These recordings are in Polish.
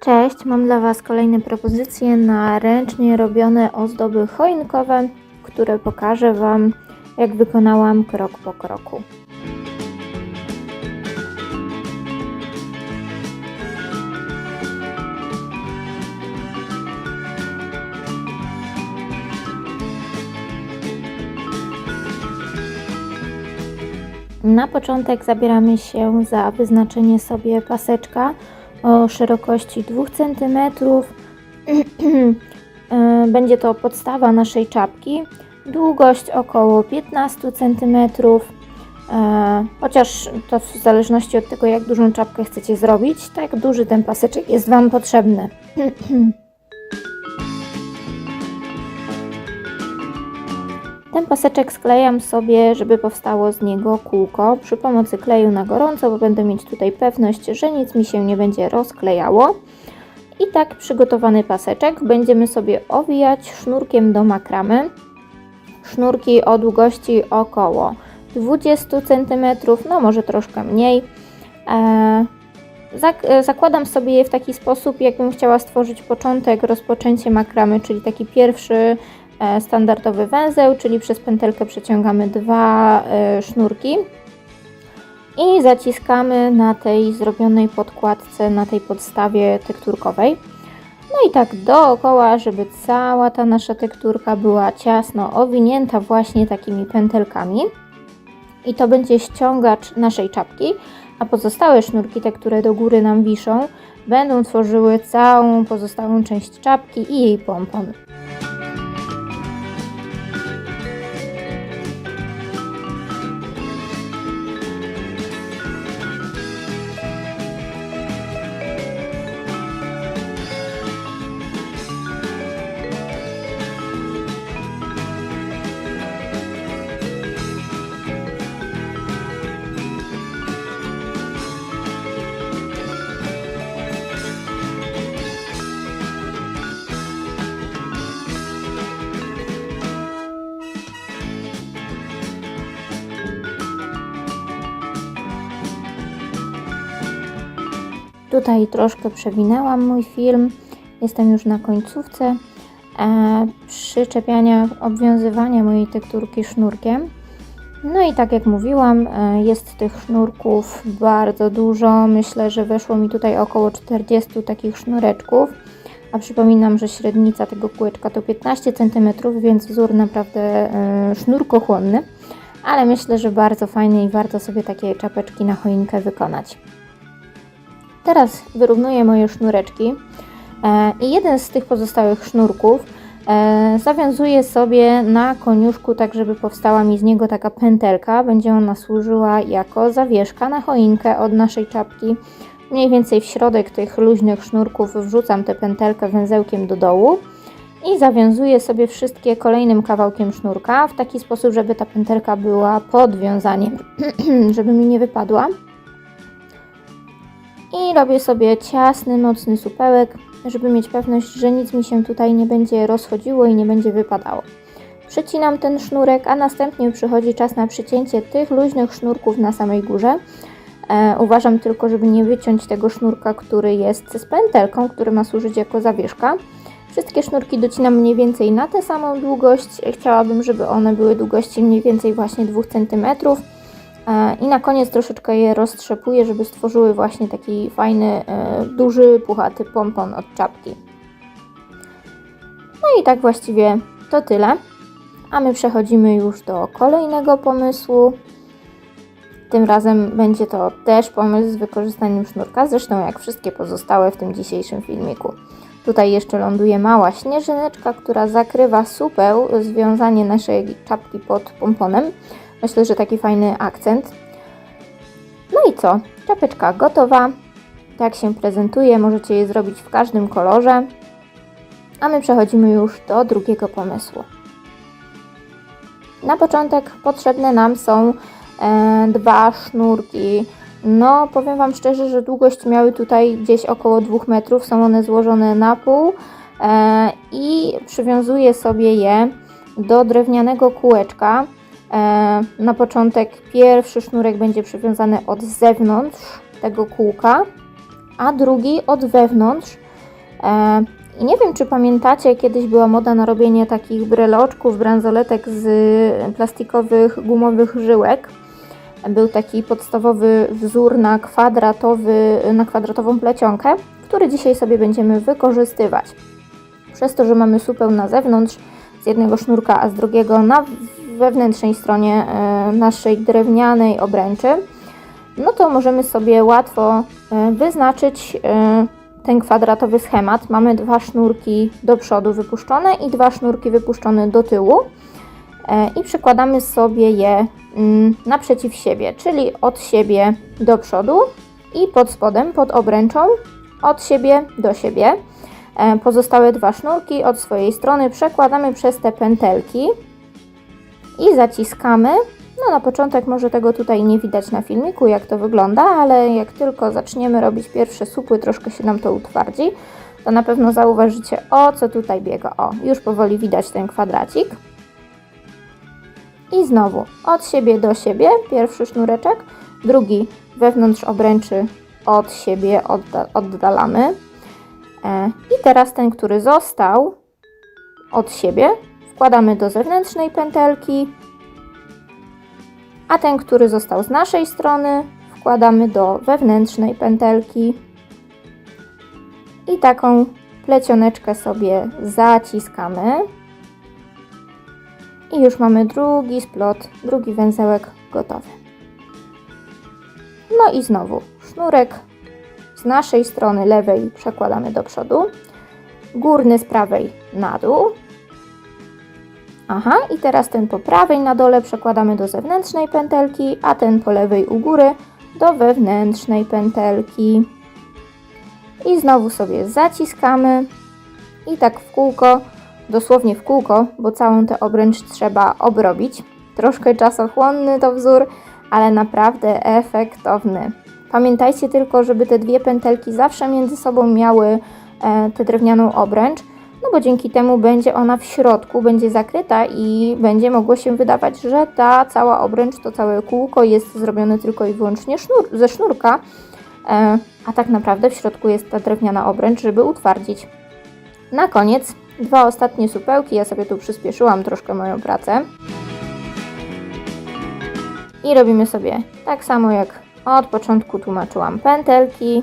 Cześć, mam dla Was kolejne propozycje na ręcznie robione ozdoby choinkowe, które pokażę Wam, jak wykonałam krok po kroku. Na początek zabieramy się za wyznaczenie sobie paseczka o szerokości 2 cm. E, Będzie to podstawa naszej czapki. Długość około 15 cm. E, Chociaż to w zależności od tego, jak dużą czapkę chcecie zrobić, tak duży ten paseczek jest Wam potrzebny. Ten paseczek sklejam sobie, żeby powstało z niego kółko przy pomocy kleju na gorąco, bo będę mieć tutaj pewność, że nic mi się nie będzie rozklejało. I tak przygotowany paseczek będziemy sobie owijać sznurkiem do makramy. Sznurki o długości około 20 cm, no może troszkę mniej. Eee, zak- e, zakładam sobie je w taki sposób, jakbym chciała stworzyć początek, rozpoczęcie makramy, czyli taki pierwszy standardowy węzeł, czyli przez pętelkę przeciągamy dwa e, sznurki i zaciskamy na tej zrobionej podkładce, na tej podstawie tekturkowej. No i tak dookoła, żeby cała ta nasza tekturka była ciasno owinięta właśnie takimi pętelkami. I to będzie ściągacz naszej czapki, a pozostałe sznurki, te, które do góry nam wiszą, będą tworzyły całą pozostałą część czapki i jej pompon. Tutaj troszkę przewinęłam mój film. Jestem już na końcówce e, przyczepiania, obwiązywania mojej tekturki sznurkiem. No i tak jak mówiłam, e, jest tych sznurków bardzo dużo. Myślę, że weszło mi tutaj około 40 takich sznureczków. A przypominam, że średnica tego kółeczka to 15 cm, więc wzór naprawdę e, sznurkochłonny. Ale myślę, że bardzo fajny i warto sobie takie czapeczki na choinkę wykonać. Teraz wyrównuję moje sznureczki e, i jeden z tych pozostałych sznurków e, zawiązuję sobie na koniuszku, tak żeby powstała mi z niego taka pętelka. Będzie ona służyła jako zawieszka na choinkę od naszej czapki. Mniej więcej w środek tych luźnych sznurków wrzucam tę pętelkę węzełkiem do dołu i zawiązuję sobie wszystkie kolejnym kawałkiem sznurka w taki sposób, żeby ta pętelka była pod wiązaniem, żeby mi nie wypadła. I robię sobie ciasny, mocny supełek, żeby mieć pewność, że nic mi się tutaj nie będzie rozchodziło i nie będzie wypadało. Przycinam ten sznurek, a następnie przychodzi czas na przycięcie tych luźnych sznurków na samej górze. E, uważam tylko, żeby nie wyciąć tego sznurka, który jest z pętelką, który ma służyć jako zawieszka. Wszystkie sznurki docinam mniej więcej na tę samą długość. Chciałabym, żeby one były długości mniej więcej właśnie 2 cm. E, I na koniec troszeczkę je roztrzepuję, żeby stworzyły właśnie taki fajny, e, duży, puchaty pompon od czapki. No i tak właściwie to tyle. A my przechodzimy już do kolejnego pomysłu. Tym razem będzie to też pomysł z wykorzystaniem sznurka, zresztą jak wszystkie pozostałe w tym dzisiejszym filmiku. Tutaj jeszcze ląduje mała śnieżyneczka, która zakrywa supeł, związanie naszej czapki pod pomponem. Myślę, że taki fajny akcent. No i co? Czapeczka gotowa. Tak się prezentuje. Możecie je zrobić w każdym kolorze. A my przechodzimy już do drugiego pomysłu. Na początek potrzebne nam są e, dwa sznurki. No, powiem Wam szczerze, że długość miały tutaj gdzieś około 2 metrów. Są one złożone na pół e, i przywiązuję sobie je do drewnianego kółeczka. E, na początek pierwszy sznurek będzie przywiązany od zewnątrz tego kółka, a drugi od wewnątrz E, I nie wiem, czy pamiętacie, kiedyś była moda na robienie takich breloczków, bransoletek z plastikowych, gumowych żyłek. Był taki podstawowy wzór na, kwadratowy, na kwadratową plecionkę, który dzisiaj sobie będziemy wykorzystywać. Przez to, że mamy supeł na zewnątrz z jednego sznurka, a z drugiego na wewnętrznej stronie e, naszej drewnianej obręczy, no to możemy sobie łatwo e, wyznaczyć e, ten kwadratowy schemat. Mamy dwa sznurki do przodu wypuszczone i dwa sznurki wypuszczone do tyłu i przykładamy sobie je mm, naprzeciw siebie, czyli od siebie do przodu i pod spodem, pod obręczą od siebie do siebie. Pozostałe dwa sznurki od swojej strony przekładamy przez te pętelki i zaciskamy. No na początek może tego tutaj nie widać na filmiku, jak to wygląda, ale jak tylko zaczniemy robić pierwsze supły, troszkę się nam to utwardzi, to na pewno zauważycie, o co tutaj biega. O, już powoli widać ten kwadracik. I znowu od siebie do siebie, pierwszy sznureczek, drugi wewnątrz obręczy od siebie odda oddalamy. E, I teraz ten, który został od siebie, wkładamy do zewnętrznej pętelki, a ten, który został z naszej strony, wkładamy do wewnętrznej pętelki i taką plecioneczkę sobie zaciskamy. I już mamy drugi splot, drugi węzełek gotowy. No i znowu sznurek z naszej strony lewej przekładamy do przodu, górny z prawej na dół. Aha, i teraz ten po prawej na dole przekładamy do zewnętrznej pętelki, a ten po lewej u góry do wewnętrznej pętelki. I znowu sobie zaciskamy i tak w kółko, dosłownie w kółko, bo całą tę obręcz trzeba obrobić. Troszkę czasochłonny to wzór, ale naprawdę efektowny. Pamiętajcie tylko, żeby te dwie pętelki zawsze między sobą miały e, tę drewnianą obręcz, no bo dzięki temu będzie ona w środku, będzie zakryta i będzie mogło się wydawać, że ta cała obręcz, to całe kółko jest zrobione tylko i wyłącznie sznur, ze sznurka, e, a tak naprawdę w środku jest ta drewniana obręcz, żeby utwardzić. Na koniec dwa ostatnie supełki, ja sobie tu przyspieszyłam troszkę moją pracę. I robimy sobie tak samo jak od początku tłumaczyłam pętelki.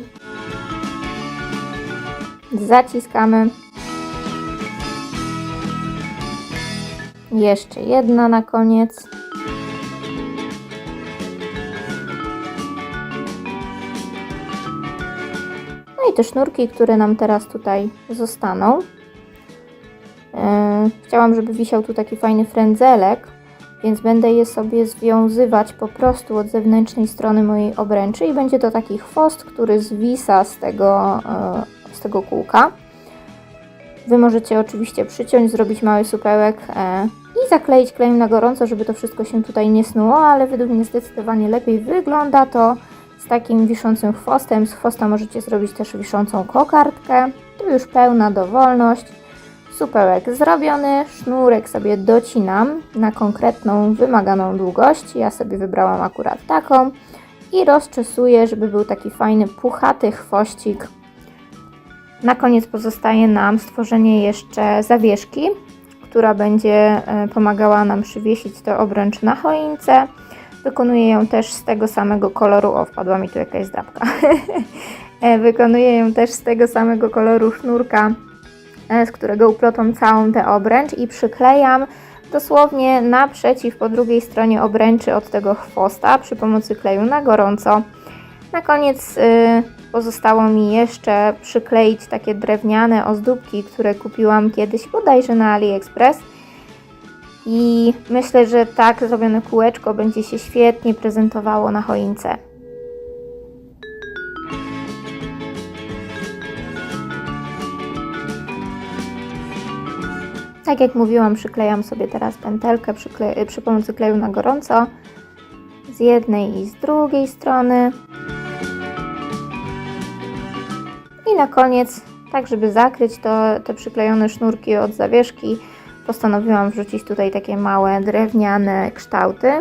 Zaciskamy. Jeszcze jedna na koniec. No i te sznurki, które nam teraz tutaj zostaną. Yy, chciałam, żeby wisiał tu taki fajny frędzelek, więc będę je sobie związywać po prostu od zewnętrznej strony mojej obręczy i będzie to taki chwost, który zwisa z tego, yy, z tego kółka. Wy możecie oczywiście przyciąć, zrobić mały supełek e, i zakleić klejem na gorąco, żeby to wszystko się tutaj nie snuło, ale według mnie zdecydowanie lepiej wygląda to z takim wiszącym chwostem. Z chwosta możecie zrobić też wiszącą kokardkę. Tu już pełna dowolność. Supełek zrobiony, sznurek sobie docinam na konkretną, wymaganą długość. Ja sobie wybrałam akurat taką i rozczesuję, żeby był taki fajny, puchaty chwościk na koniec pozostaje nam stworzenie jeszcze zawieszki, która będzie e, pomagała nam przywiesić to obręcz na choince. Wykonuję ją też z tego samego koloru. O, wpadła mi tu jakaś zdrabka. E, wykonuję ją też z tego samego koloru sznurka, e, z którego uplotą całą tę obręcz i przyklejam dosłownie naprzeciw po drugiej stronie obręczy od tego chwosta przy pomocy kleju na gorąco. Na koniec y, Pozostało mi jeszcze przykleić takie drewniane ozdóbki, które kupiłam kiedyś bodajże na AliExpress. I myślę, że tak zrobione kółeczko będzie się świetnie prezentowało na choince. Tak jak mówiłam, przyklejam sobie teraz pętelkę przy, przy pomocy kleju na gorąco z jednej i z drugiej strony na koniec, tak żeby zakryć to, te przyklejone sznurki od zawieszki, postanowiłam wrzucić tutaj takie małe drewniane kształty.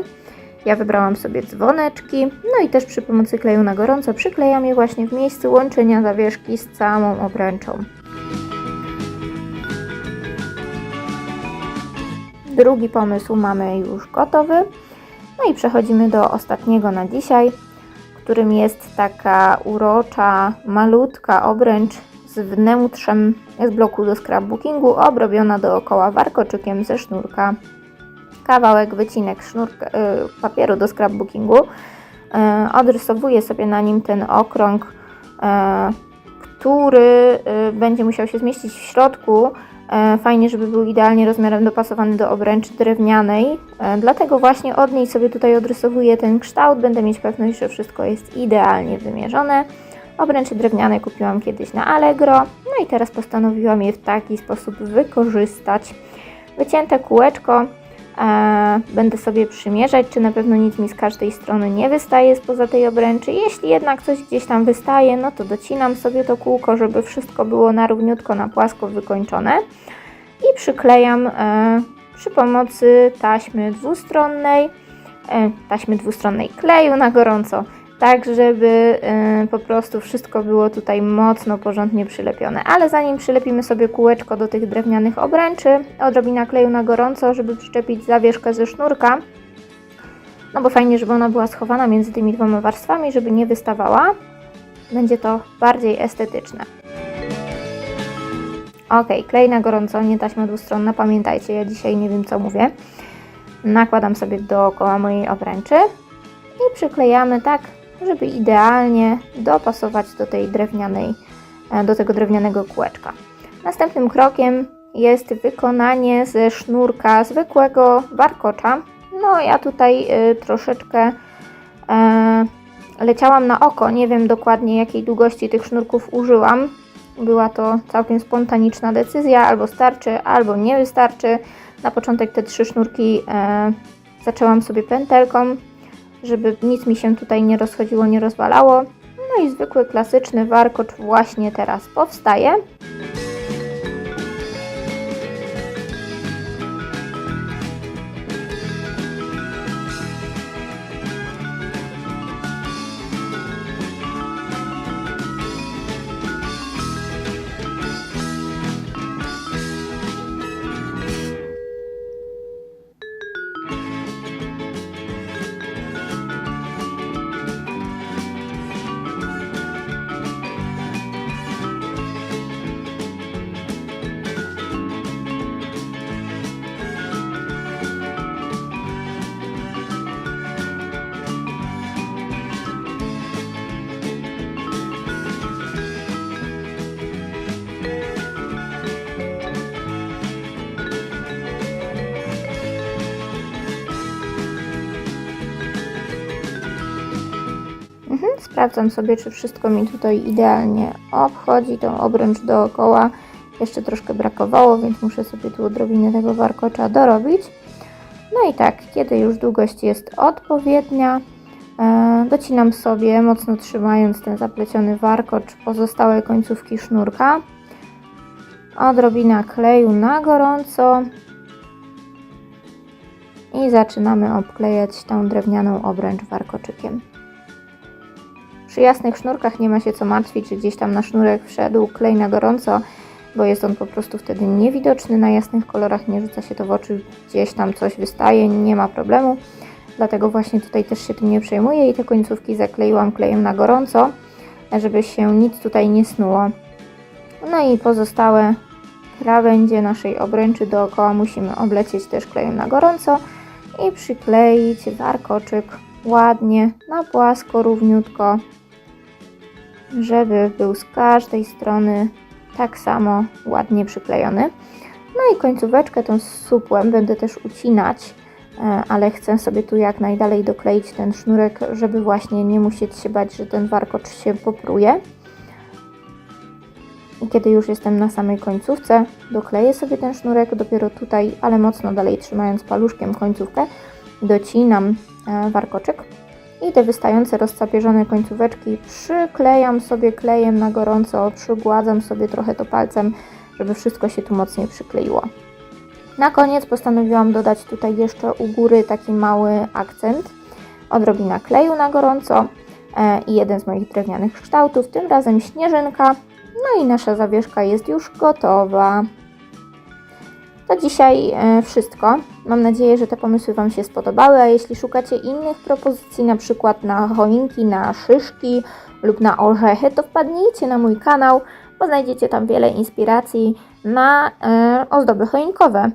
Ja wybrałam sobie dzwoneczki, no i też przy pomocy kleju na gorąco przyklejam je właśnie w miejscu łączenia zawieszki z całą obręczą. Drugi pomysł mamy już gotowy. No i przechodzimy do ostatniego na dzisiaj którym jest taka urocza, malutka obręcz z wnętrzem z bloku do scrapbookingu, obrobiona dookoła warkoczykiem ze sznurka. Kawałek, wycinek sznurka, y, papieru do scrapbookingu. Y, odrysowuję sobie na nim ten okrąg, y, który będzie musiał się zmieścić w środku. E, Fajnie, żeby był idealnie rozmiarem dopasowany do obręczy drewnianej. E, Dlatego właśnie od niej sobie tutaj odrysowuję ten kształt. Będę mieć pewność, że wszystko jest idealnie wymierzone. Obręczy drewniane kupiłam kiedyś na Allegro. No i teraz postanowiłam je w taki sposób wykorzystać. Wycięte kółeczko będę sobie przymierzać, czy na pewno nic mi z każdej strony nie wystaje spoza tej obręczy. Jeśli jednak coś gdzieś tam wystaje, no to docinam sobie to kółko, żeby wszystko było na równiutko, na płasko wykończone i przyklejam e, przy pomocy taśmy dwustronnej, e, taśmy dwustronnej kleju na gorąco, tak żeby e, po prostu wszystko było tutaj mocno, porządnie przylepione. Ale zanim przylepimy sobie kółeczko do tych drewnianych obręczy, odrobina kleju na gorąco, żeby przyczepić zawieszkę ze sznurka, no bo fajnie, żeby ona była schowana między tymi dwoma warstwami, żeby nie wystawała. Będzie to bardziej estetyczne. Ok, klej na gorąco, nie taśma dwustronna, pamiętajcie, ja dzisiaj nie wiem co mówię. Nakładam sobie dookoła mojej obręczy i przyklejamy tak, żeby idealnie dopasować do tej drewnianej, e, do tego drewnianego kółeczka. Następnym krokiem jest wykonanie ze sznurka zwykłego warkocza. No ja tutaj y, troszeczkę e, leciałam na oko, nie wiem dokładnie jakiej długości tych sznurków użyłam. Była to całkiem spontaniczna decyzja, albo starczy, albo nie wystarczy. Na początek te trzy sznurki e, zaczęłam sobie pętelką, żeby nic mi się tutaj nie rozchodziło, nie rozwalało. No i zwykły, klasyczny warkocz właśnie teraz powstaje. Sprawdzam sobie, czy wszystko mi tutaj idealnie obchodzi, tą obręcz dookoła. Jeszcze troszkę brakowało, więc muszę sobie tu odrobinę tego warkocza dorobić. No i tak, kiedy już długość jest odpowiednia, e, docinam sobie, mocno trzymając ten zapleciony warkocz, pozostałe końcówki sznurka. Odrobina kleju na gorąco. I zaczynamy obklejać tą drewnianą obręcz warkoczykiem. Przy jasnych sznurkach nie ma się co martwić, że gdzieś tam na sznurek wszedł klej na gorąco, bo jest on po prostu wtedy niewidoczny na jasnych kolorach, nie rzuca się to w oczy, gdzieś tam coś wystaje, nie ma problemu. Dlatego właśnie tutaj też się tym nie przejmuję i te końcówki zakleiłam klejem na gorąco, żeby się nic tutaj nie snuło. No i pozostałe krawędzie naszej obręczy dookoła musimy oblecieć też klejem na gorąco i przykleić warkoczyk ładnie, na płasko, równiutko, żeby był z każdej strony tak samo ładnie przyklejony. No i końcóweczkę tą z supłem będę też ucinać, e, ale chcę sobie tu jak najdalej dokleić ten sznurek, żeby właśnie nie musieć się bać, że ten warkocz się popruje. I kiedy już jestem na samej końcówce, dokleję sobie ten sznurek, dopiero tutaj, ale mocno dalej trzymając paluszkiem końcówkę, docinam e, warkoczyk i te wystające rozcapierzone końcóweczki przyklejam sobie klejem na gorąco, przygładzam sobie trochę to palcem, żeby wszystko się tu mocniej przykleiło. Na koniec postanowiłam dodać tutaj jeszcze u góry taki mały akcent, odrobina kleju na gorąco e, i jeden z moich drewnianych kształtów, tym razem śnieżynka. No i nasza zawieszka jest już gotowa. To dzisiaj e, wszystko. Mam nadzieję, że te pomysły Wam się spodobały, a jeśli szukacie innych propozycji, na przykład na choinki, na szyszki lub na orzechy, to wpadnijcie na mój kanał, bo znajdziecie tam wiele inspiracji na e, ozdoby choinkowe.